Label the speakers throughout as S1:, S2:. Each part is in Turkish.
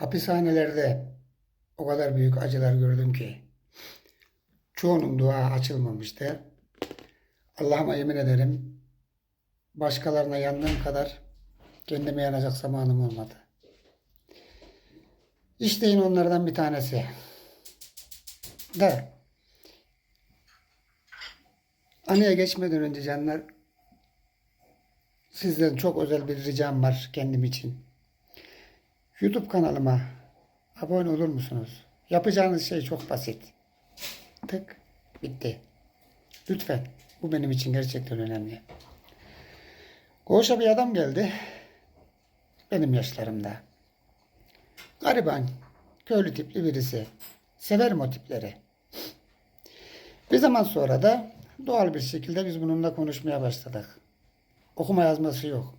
S1: Hapishanelerde o kadar büyük acılar gördüm ki çoğunun dua açılmamıştı. Allah'ıma yemin ederim başkalarına yandığım kadar kendime yanacak zamanım olmadı. İşte onlardan bir tanesi. Da anıya geçmeden önce canlar sizden çok özel bir ricam var kendim için. YouTube kanalıma abone olur musunuz? Yapacağınız şey çok basit. Tık bitti. Lütfen. Bu benim için gerçekten önemli. Koğuşa bir adam geldi. Benim yaşlarımda. Gariban, köylü tipli birisi. Severim o tipleri. Bir zaman sonra da doğal bir şekilde biz bununla konuşmaya başladık. Okuma yazması yok.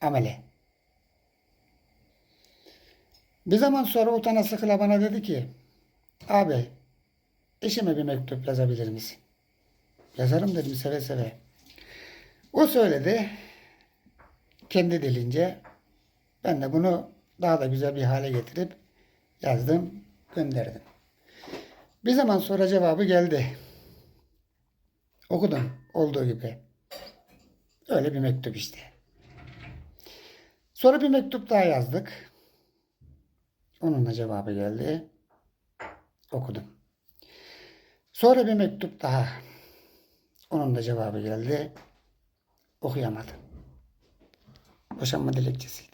S1: Amele. Bir zaman sonra utana sıkıla bana dedi ki abi eşime bir mektup yazabilir misin? Yazarım dedim seve seve. O söyledi. Kendi dilince ben de bunu daha da güzel bir hale getirip yazdım, gönderdim. Bir zaman sonra cevabı geldi. Okudum olduğu gibi. Öyle bir mektup işte. Sonra bir mektup daha yazdık. Onun da cevabı geldi. Okudum. Sonra bir mektup daha. Onun da cevabı geldi. Okuyamadım. Boşanma dilekçesiydi.